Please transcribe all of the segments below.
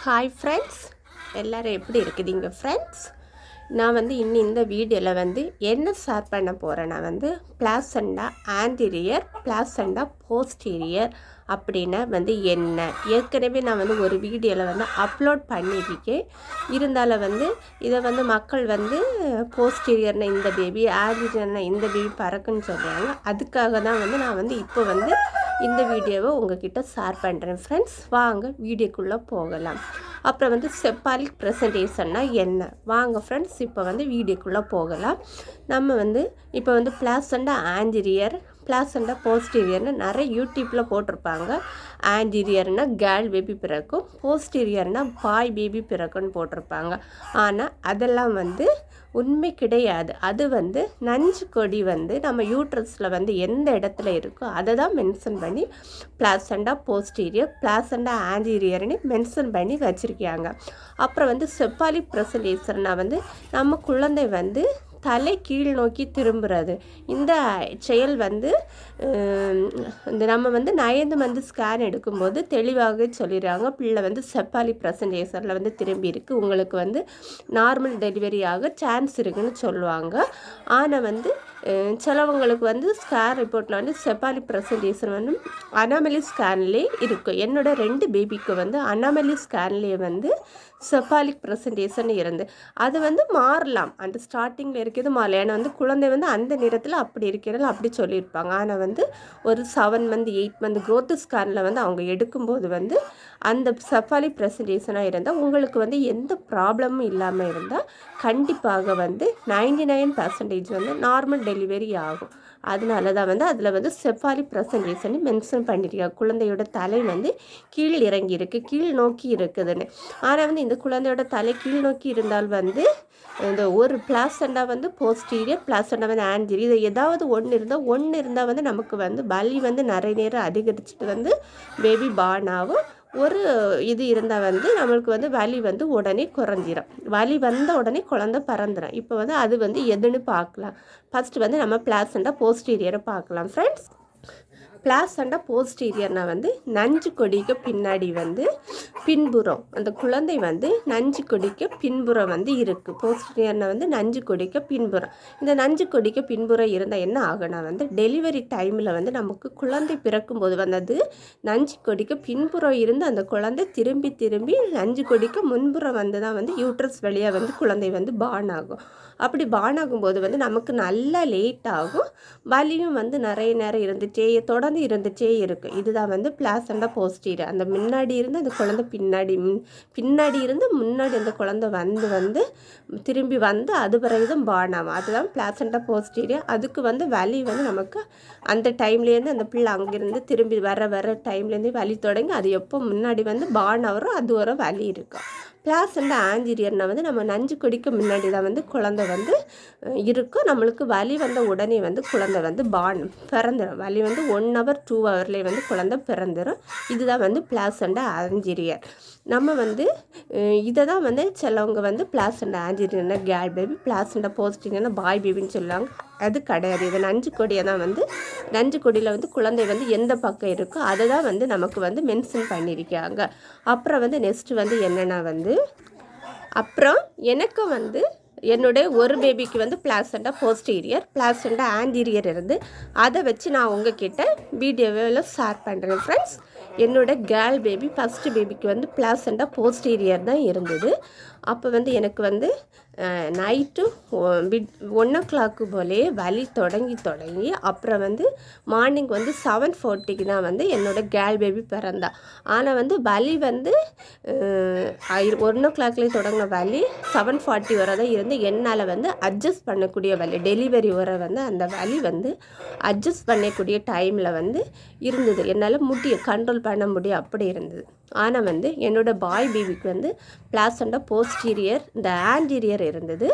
Hi friends எல்லோரும் எப்படி இருக்குதுங்க ஃப்ரெண்ட்ஸ் நான் வந்து இன்னும் இந்த வீடியோவில் வந்து என்ன ஷேர் பண்ண போகிறேன்னா வந்து பிளாசண்டா ஆன்டீரியர் பிளாசண்டா போஸ்டீரியர் அப்படின்னா வந்து என்ன? ஏற்கனவே நான் வந்து ஒரு வீடியோவில் வந்து அப்லோட் பண்ணியிருக்கேன். இருந்தாலும் வந்து இதை வந்து மக்கள் வந்து போஸ்டீரியர்னா இந்த பேபி ஆன்டீரியர்னா இந்த பேபி பறக்குன்னு சொல்கிறாங்க அதுக்காக தான் வந்து நான் வந்து இப்போ வந்து இந்த வீடியோவை உங்ககிட்ட ஷேர் பண்ணுறேன் ஃப்ரெண்ட்ஸ் வாங்க வீடியோக்குள்ளே போகலாம். அப்புறம் வந்து செப்பாலிக் ப்ரெசன்டேஷன்னா என்ன? வாங்க ஃப்ரெண்ட்ஸ் இப்போ வந்து வீடியோக்குள்ளே போகலாம். நம்ம வந்து இப்போ வந்து பிளாசண்டா ஆன்ஜிரியர் பிளாசண்டா போஸ்டீரியர்னு நிறைய யூடியூப்பில் போட்டிருப்பாங்க. ஆன்டீரியர்னா கேர்ள் பேபி பிறக்கும். போஸ்டீரியர்னா பாய் பேபி பிறக்கும்னு போட்டிருப்பாங்க. ஆனால் அதெல்லாம் வந்து உண்மை கிடையாது. அது வந்து நஞ்சு கொடி வந்து நம்ம யூட்ரஸில் வந்து எந்த இடத்துல இருக்கோ அதை தான் மென்ஷன் பண்ணி பிளாசண்டா போஸ்டீரியர் பிளாசண்டா ஆன்டீரியர்னு மென்ஷன் பண்ணி வச்சுருக்காங்க. அப்புறம் வந்து செப்பாலி ப்ரெசலேசர்னா வந்து நம்ம குழந்தை வந்து தலை கீழ் நோக்கி திரும்புறது. இந்த செயல் வந்து இந்த நம்ம வந்து நயந்து வந்து ஸ்கேன் எடுக்கும்போது தெளிவாக சொல்லிடுறாங்க. பிள்ளை வந்து செப்பாலி ப்ரெசன்டேஷனில் வந்து திரும்பி இருக்குது உங்களுக்கு வந்து நார்மல் டெலிவரி ஆக சான்ஸ் இருக்குன்னு சொல்லுவாங்க. ஆனால் வந்து சிலவங்களுக்கு வந்து ஸ்கேன் ரிப்போர்ட்டில் வந்து செப்பாலி ப்ரெசன்டேஷன் வந்து அனாமலி ஸ்கேன்லேயே இருக்கும் என்னோட ரெண்டு பேபிக்கு வந்து அனாமலி ஸ்கேன்லேயே வந்து செப்பாலிக் ப்ரெசன்டேஷன் இருந்து. அது வந்து மாறலாம். அந்த ஸ்டார்டிங்கில் இருக்கிறது மாறலாம். ஏன்னா வந்து குழந்தை வந்து அந்த நேரத்தில் அப்படி இருக்கிறது அப்படி சொல்லியிருப்பாங்க. ஆனால் வந்து ஒரு seven month eight month growth ஸ்கேனில் வந்து அவங்க எடுக்கும்போது வந்து அந்த செஃபாலிக் ப்ரெசன்டேஷனாக இருந்தால் உங்களுக்கு வந்து எந்த ப்ராப்ளமும் இல்லாமல் இருந்தால் கண்டிப்பாக வந்து நைன்டி நைன் பர்சன்டேஜ் வந்து நார்மல் டெலிவரி ஆகும். அதனால தான் வந்து அதில் வந்து செஃபாலி ப்ரெசன்டேஷன் மென்ஷன் பண்ணியிருக்காங்க குழந்தையோட தலை வந்து கீழ் இறங்கி இருக்குது கீழ் நோக்கி இருக்குதுன்னு. ஆனால் வந்து இந்த குழந்தையோட தலை கீழ் நோக்கி இருந்தால் வந்து இந்த ஒரு பிளாசண்டா வந்து போஸ்டீரியர் பிளாசண்டா வந்து ஆன்ஜிரி இது ஏதாவது ஒன்று இருந்தால் ஒன்று இருந்தால் வந்து நமக்கு வந்து வலி வந்து நிறைய நேரம் அதிகரிச்சுட்டு வந்து பேபி பார்ன் ஆகும். ஒரு இது இருந்தால் வந்து நம்மளுக்கு வந்து வலி வந்து உடனே குறைஞ்சிரும். வலி வந்த உடனே குழந்த பறந்துடும் இப்போ வந்து அது வந்து எதுன்னு பார்க்கலாம். ஃபஸ்ட்டு வந்து நம்ம பிளாசண்டா போஸ்டீரியரை பார்க்கலாம். ஃப்ரெண்ட்ஸ் பிளாசண்டா போஸ்டீரியர்னா வந்து நஞ்சு கொடிக்கு பின்னாடி வந்து பின்புறம். அந்த குழந்தை வந்து நஞ்சு கொடிக்கு பின்புறம் வந்து இருக்குது போஸ்டீரியர்னா வந்து நஞ்சு கொடிக்க பின்புறம். இந்த நஞ்சு கொடிக்கு பின்புறம் இருந்தால் என்ன ஆகுனா வந்து டெலிவரி டைமில் வந்து நமக்கு குழந்தை பிறக்கும்போது வந்தது நஞ்சு கொடிக்கு பின்புறம் இருந்து அந்த குழந்தை திரும்பி திரும்பி நஞ்சு கொடிக்கு முன்புறம் வந்து தான் வந்து யூட்ரஸ் வழியாக வந்து குழந்தை வந்து பான் ஆகும். அப்படி பான் ஆகும்போது வந்து நமக்கு நல்லா லேட் ஆகும். வலியும் வந்து நிறைய நேரம் இருந்துச்சே தொடர்ந்து இருந்துச்சே இருக்கும் இதுதான் வந்து பிளாசண்டா போஸ்டீரியர் அந்த முன்னாடி இருந்து அந்த குழந்தை பின்னாடி பின்னாடி இருந்து முன்னாடி அந்த குழந்தை வந்து வந்து திரும்பி வந்து அது பிறகு தான் பான் ஆகும். அதுதான் பிளாசண்டா போஸ்டீரியர் அதுக்கு வந்து வலி வந்து நமக்கு அந்த டைம்லேருந்து அந்த பிள்ளை அங்கேருந்து திரும்பி வர வர டைம்லேருந்து வலி தொடங்கி அது எப்போ முன்னாடி வந்து பான் ஆகிறோம் அது ஒரு வலி இருக்கும் பிளாஸ் அண்ட் ஆஞ்சீரியர்னா வந்து நம்ம நஞ்சு கொடிக்கு முன்னாடி தான் வந்து குழந்தை வந்து இருக்கும். நம்மளுக்கு வலி வந்த உடனே வந்து குழந்தை வந்து பான் பிறந்துடும் வலி வந்து ஒன் ஹவர் டூ ஹவர்லேயே வந்து குழந்தை பிறந்துடும் இதுதான் வந்து பிளாசண்டா ஆஞ்சீரியர் நம்ம வந்து இதை தான் வந்து சிலவங்க வந்து பிளாசண்டா ஆஞ்சீரியர்னா கேர்ள் பேபி பிளாசண்டா போஸ்டிங்கன்னா பாய் பேபின்னு சொல்லுவாங்க. அது கிடையாது. இது நஞ்சு கொடியை தான் வந்து நஞ்சு கொடியில் வந்து குழந்தை வந்து எந்த பக்கம் இருக்கோ அதை தான் வந்து நமக்கு வந்து மென்ஷன் பண்ணியிருக்காங்க. அப்புறம் வந்து நெக்ஸ்ட்டு வந்து என்னென்னா வந்து அப்புறம் எனக்கு வந்து என்னுடைய ஒரு பேபிக்கு வந்து பிளாசண்டா போஸ்டீரியர் பிளாசண்டா ஆன்டீரியர் இருந்து அதை வச்சு நான் உங்ககிட்ட வீடியோவில் ஷேர் பண்ணுறேன் ஃப்ரெண்ட்ஸ் என்னோட கேர்ள் பேபி ஃபஸ்ட்டு பேபிக்கு வந்து பிளாசண்டா போஸ்டீரியர் தான் இருந்தது. அப்போ வந்து எனக்கு வந்து நைட்டு பிட் ஒன் ஓ கிளாக்கு போலே வலி தொடங்கி தொடங்கி அப்புறம் வந்து மார்னிங் வந்து செவன் ஃபோர்ட்டிக்கு தான் வந்து என்னோடய கேர்ள் பேபி பிறந்தா. ஆனால் வந்து வலி வந்து ஒன் ஓ கிளாக்லேயே தொடங்கின வலி செவன் ஃபார்ட்டி வரை தான் இருந்து என்னால் வந்து அட்ஜஸ்ட் பண்ணக்கூடிய வலி டெலிவரி வர வந்து அந்த வலி வந்து அட்ஜஸ்ட் பண்ணக்கூடிய டைமில் வந்து இருந்தது. என்னால் முடியும் கண்ட்ரோல் பண்ண முடியும் அப்படி இருந்தது. ஆனால் வந்து என்னோடய பாய் பேபிக்கு வந்து பிளாசண்டா போஸ்டீரியர் இந்த ஆன்டீரியர் இருந்தது.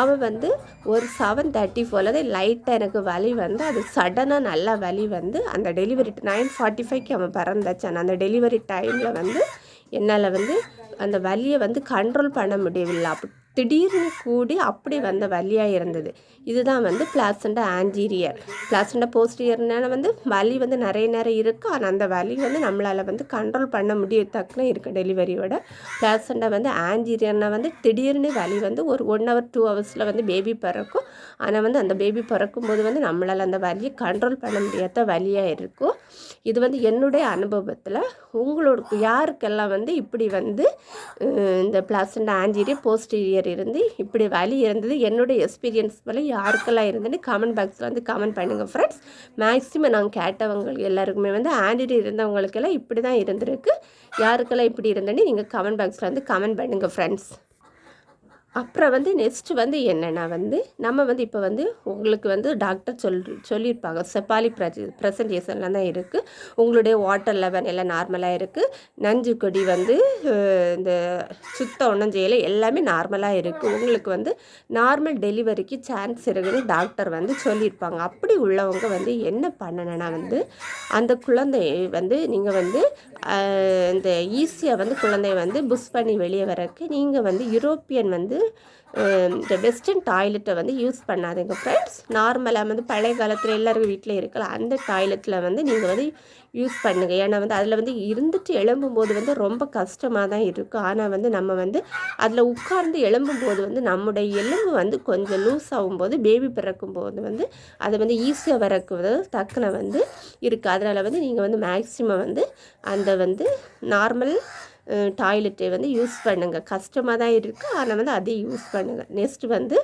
அவன் வந்து ஒரு செவன் தேர்ட்டி போல் தான் லைட்டாக எனக்கு வலி வந்து அது சடனாக நல்லா வலி வந்து அந்த டெலிவரி நைன் ஃபார்ட்டி ஃபைவ்க்கு அவன் பிறந்தாச்சான் அந்த டெலிவரி டைமில் வந்து என்னால் வந்து அந்த வலியை வந்து கண்ட்ரோல் பண்ண முடியவில்லை. அப்படி திடீர்னு கூடி அப்படி வந்த வலியாக இருந்தது. இதுதான் வந்து பிளாசண்டா ஆன்டீரியர் பிளாசண்டா போஸ்டீரியர்னால வந்து வலி வந்து நிறைய நேரம் இருக்குது ஆனால் அந்த வலி வந்து நம்மளால் வந்து கண்ட்ரோல் பண்ண முடியத்தக்கன இருக்குது டெலிவரியோட பிளாசண்டா வந்து ஆன்டீரியர்னால் வந்து திடீர்னு வலி வந்து ஒரு ஒன் ஹவர் டூ ஹவர்ஸில் வந்து பேபி பிறக்கும். ஆனால் வந்து அந்த பேபி பிறக்கும் போது வந்து நம்மளால் அந்த வலியை கண்ட்ரோல் பண்ண முடியாத வலியாக இருக்கும். இது வந்து என்னுடைய அனுபவத்தில் உங்களோட யாருக்கெல்லாம் வந்து இப்படி வந்து இந்த பிளாசண்டா ஆன்டீரியர் போஸ்டீரியர் இருந்து இப்படி வலி இருந்தது என்னுடைய எக்ஸ்பீரியன்ஸ் போல் யாருக்கெல்லாம் இருந்துன்னு கமெண்ட் பாக்ஸில் வந்து கமெண்ட் பண்ணுங்கள் ஃப்ரெண்ட்ஸ் மேக்ஸிமம் நாங்கள் கேட்டவங்க எல்லாருக்குமே வந்து ஆண்டிடி இருந்தவங்களுக்கெல்லாம் இப்படி தான் இருந்திருக்கு. யாருக்கெல்லாம் இப்படி இருந்தேன்னு நீங்கள் கமெண்ட் பாக்ஸில் வந்து கமெண்ட் பண்ணுங்கள் ஃப்ரெண்ட்ஸ் அப்புறம் வந்து நெக்ஸ்ட்டு வந்து என்னென்னா வந்து நம்ம வந்து இப்போ வந்து உங்களுக்கு வந்து டாக்டர் சொல் சொல்லியிருப்பாங்க. செப்பாலி ப்ரெஜ ப்ரெசன்டேஷனில் தான் இருக்குது உங்களுடைய வாட்டர் லெவல் எல்லாம் நார்மலாக இருக்குது நஞ்சு கொடி வந்து இந்த சுத்தம் ஒன்றும் செய்யலை எல்லாமே நார்மலாக இருக்குது உங்களுக்கு வந்து நார்மல் டெலிவரிக்கு சான்ஸ் இருக்குன்னு டாக்டர் வந்து சொல்லியிருப்பாங்க. அப்படி உள்ளவங்க வந்து என்ன பண்ணணும்னா வந்து அந்த குழந்தையை வந்து நீங்கள் வந்து இந்த ஈஸியாக வந்து குழந்தைய வந்து புஷ் பண்ணி வெளியே வரக்கு நீங்கள் வந்து யூரோப்பியன் வந்து இந்த வெஸ்டர்ன் டாய்லெட்டை வந்து யூஸ் பண்ணாதீங்க ஃப்ரெண்ட்ஸ் நார்மலாக வந்து பழைய காலத்தில் எல்லோரும் வீட்டில் இருக்கலாம் அந்த டாய்லெட்டில் வந்து நீங்கள் வந்து யூஸ் பண்ணுங்கள் ஏன்னா வந்து அதில் வந்து இருந்துட்டு எழும்பும்போது வந்து ரொம்ப கஷ்டமாக தான் இருக்கும். ஆனால் வந்து நம்ம வந்து அதில் உட்கார்ந்து எழும்பும்போது வந்து நம்முடைய எலும்பு வந்து கொஞ்சம் லூஸ் ஆகும்போது பேபி பிறக்கும் போது வந்து அதை வந்து ஈஸியாக வரக்குவது தக்கன வந்து இருக்குது அதனால் வந்து நீங்கள் வந்து மேக்ஸிமம் வந்து அந்த வந்து நார்மல் டாய்லெட்டை வந்து யூஸ் பண்ணுங்கள் கஷ்டமாக தான் இருக்குது ஆனால் வந்து அதை யூஸ் பண்ணுங்கள் நெக்ஸ்ட்டு வந்து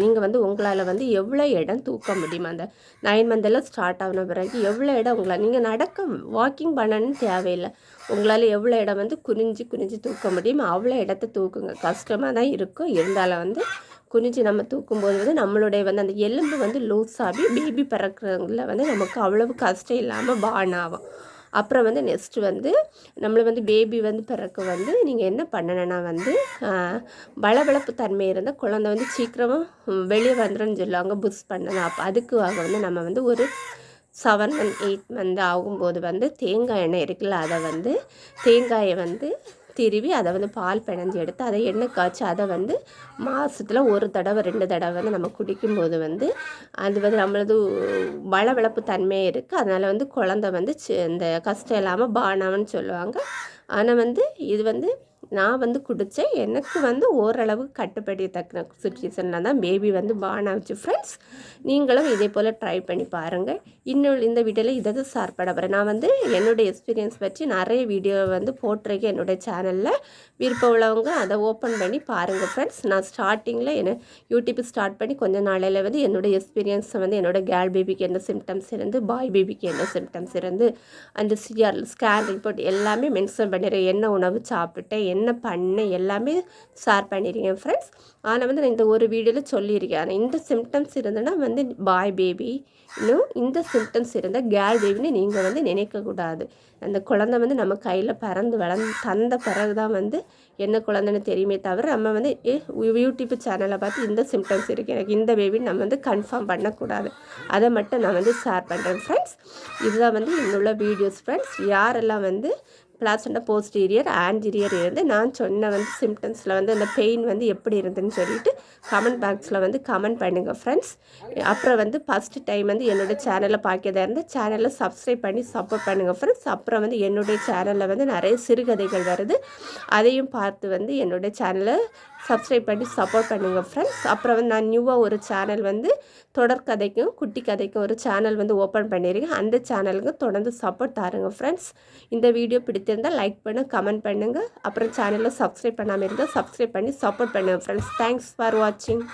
நீங்கள் வந்து உங்களால் வந்து எவ்வளோ இடம் தூக்க முடியுமா? அந்த நைன் மந்தெல்லாம் ஸ்டார்ட் ஆன பிறகு எவ்வளோ இடம் உங்களால் நீங்கள் நடக்க வாக்கிங் பண்ணணும்னு தேவையில்லை. உங்களால் எவ்வளோ இடம் வந்து குனிஞ்சு குனிஞ்சு தூக்க முடியுமோ அவ்வளோ இடத்த தூக்குங்க. கஷ்டமாக தான் இருக்கும் இருந்தாலும் வந்து குனிஞ்சு நம்ம தூக்கும்போது வந்து நம்மளுடைய வந்து அந்த எலும்பு வந்து லூஸ் ஆகி பேபி பிறக்கிறவங்கள வந்து நமக்கு அவ்வளவு கஷ்டம் இல்லாமல் பான் ஆகும். அப்புறம் வந்து நெக்ஸ்ட்டு வந்து நம்மளை வந்து பேபி வந்து பிறக்க வந்து நீங்கள் என்ன பண்ணணும்னா வந்து வளவளப்பு தன்மை இருந்தால் குழந்த வந்து சீக்கிரமாக வெளியே வந்துடும் சொல்லுவாங்க புஷ் பண்ணணும். அப்போ அதுக்காக வந்து நம்ம வந்து ஒரு செவன் மந்த் எயிட் மந்த் ஆகும்போது வந்து தேங்காய் எண்ணெய் இருக்குல்ல அதை வந்து தேங்காயை வந்து திருவி அதை வந்து பால் பிணைஞ்சி எடுத்து அதை எண்ணெய் காய்ச்சி அதை வந்து மாதத்தில் ஒரு தடவை ரெண்டு தடவை வந்து நம்ம குடிக்கும்போது வந்து அது வந்து நம்மளது வளவளப்பு தன்மையாக இருக்குது அதனால் வந்து குழந்த வந்து இந்த கஷ்டம் இல்லாமல் பானாமன்னு சொல்லுவாங்க. ஆனால் வந்து இது வந்து நான் வந்து குடித்தேன் எனக்கு வந்து ஓரளவு கட்டுப்படி தக்கின சுச்சுவேஷனில் தான் பேபி வந்து பான் ஆச்சு ஃப்ரெண்ட்ஸ் நீங்களும் இதே போல் ட்ரை பண்ணி பாருங்கள் இன்னும் இந்த வீடியோவில் இதை தான் ஷேர் பண்ண போகிறேன் நான் வந்து என்னுடைய எக்ஸ்பீரியன்ஸ் வச்சு நிறைய வீடியோ வந்து போட்டிருக்கேன் என்னுடைய சேனலில் விருப்பம் உள்ளவங்க அதை ஓப்பன் பண்ணி பாருங்கள் ஃப்ரெண்ட்ஸ் நான் ஸ்டார்டிங்கில் என்ன யூடியூப் ஸ்டார்ட் பண்ணி கொஞ்சம் நாளையில் வந்து என்னுடைய எக்ஸ்பீரியன்ஸை வந்து என்னோடய கேர்ள் பேபிக்கு என்ன சிம்டம்ஸ் இருந்து பாய் பேபிக்கு என்ன சிம்டம்ஸ் இருந்து அந்த சிஆர் ஸ்கேன் ரிப்போர்ட் எல்லாமே மென்ஷன் பண்ணிடுறேன். என்ன உணவு சாப்பிட்டேன் என்ன என்ன பண்ணேன் எல்லாமே ஷேர் பண்ணியிருக்கேன் ஃப்ரெண்ட்ஸ் ஆனால் வந்து நான் இந்த ஒரு வீடியோவில் சொல்லியிருக்கேன். ஆனால் இந்த சிம்டம்ஸ் இருந்ததுன்னா வந்து பாய் பேபி இன்னும் இந்த சிம்டம்ஸ் இருந்தால் கேர்ள் பேபின்னு நீங்கள் வந்து நினைக்கக்கூடாது. அந்த குழந்தை வந்து நம்ம கையில் பறந்து வளர்ந்து தந்த பிறகு தான் வந்து என்ன குழந்தைன்னு தெரியுமே தவிர நம்ம வந்து யூடியூப் சேனலை பார்த்து இந்த சிம்டம்ஸ் இருக்குது எனக்கு இந்த பேபின்னு நம்ம வந்து கன்ஃபார்ம் பண்ணக்கூடாது. அதை மட்டும் நான் வந்து ஷேர் பண்ணுறேன் ஃப்ரெண்ட்ஸ் இதுதான் வந்து இன்னுள்ள வீடியோஸ் ஃப்ரெண்ட்ஸ் யாரெல்லாம் வந்து பிளாசண்டா போஸ்டீரியர் ஆன்டீரியர் இருந்து நான் சொன்ன வந்து சிம்டம்ஸில் வந்து அந்த பெயின் வந்து எப்படி இருந்துன்னு சொல்லிட்டு கமெண்ட் பாக்ஸில் வந்து கமெண்ட் பண்ணுங்கள் ஃப்ரெண்ட்ஸ் அப்புறம் வந்து ஃபஸ்ட்டு டைம் வந்து என்னோடய சேனலை பார்க்கதா இருந்தால் சேனலை சப்ஸ்கிரைப் பண்ணி சப்போர்ட் பண்ணுங்கள் ஃப்ரெண்ட்ஸ் அப்புறம் வந்து என்னுடைய சேனலில் வந்து நிறைய சிறுகதைகள் வருது. அதையும் பார்த்து வந்து என்னுடைய சேனலை சப்ஸ்கிரைப் பண்ணி சப்போர்ட் பண்ணுங்கள் ஃப்ரெண்ட்ஸ் அப்புறம் வந்து நான் நியூவாக ஒரு சேனல் வந்து தொடர்கதைக்கும் குட்டி கதைக்கும் ஒரு சேனல் வந்து ஓப்பன் பண்ணியிருக்கேன் அந்த சேனலுக்கு தொடர்ந்து சப்போர்ட் தாருங்க ஃப்ரெண்ட்ஸ் இந்த வீடியோ பிடித்திருந்தால் லைக் பண்ணு கமெண்ட் பண்ணுங்கள் அப்புறம் சேனலில் சப்ஸ்கிரைப் பண்ணாமல் இருந்தால் சப்ஸ்கிரைப் பண்ணி சப்போர்ட் பண்ணுங்கள் ஃப்ரெண்ட்ஸ் தேங்க்ஸ் ஃபார் வாட்சிங்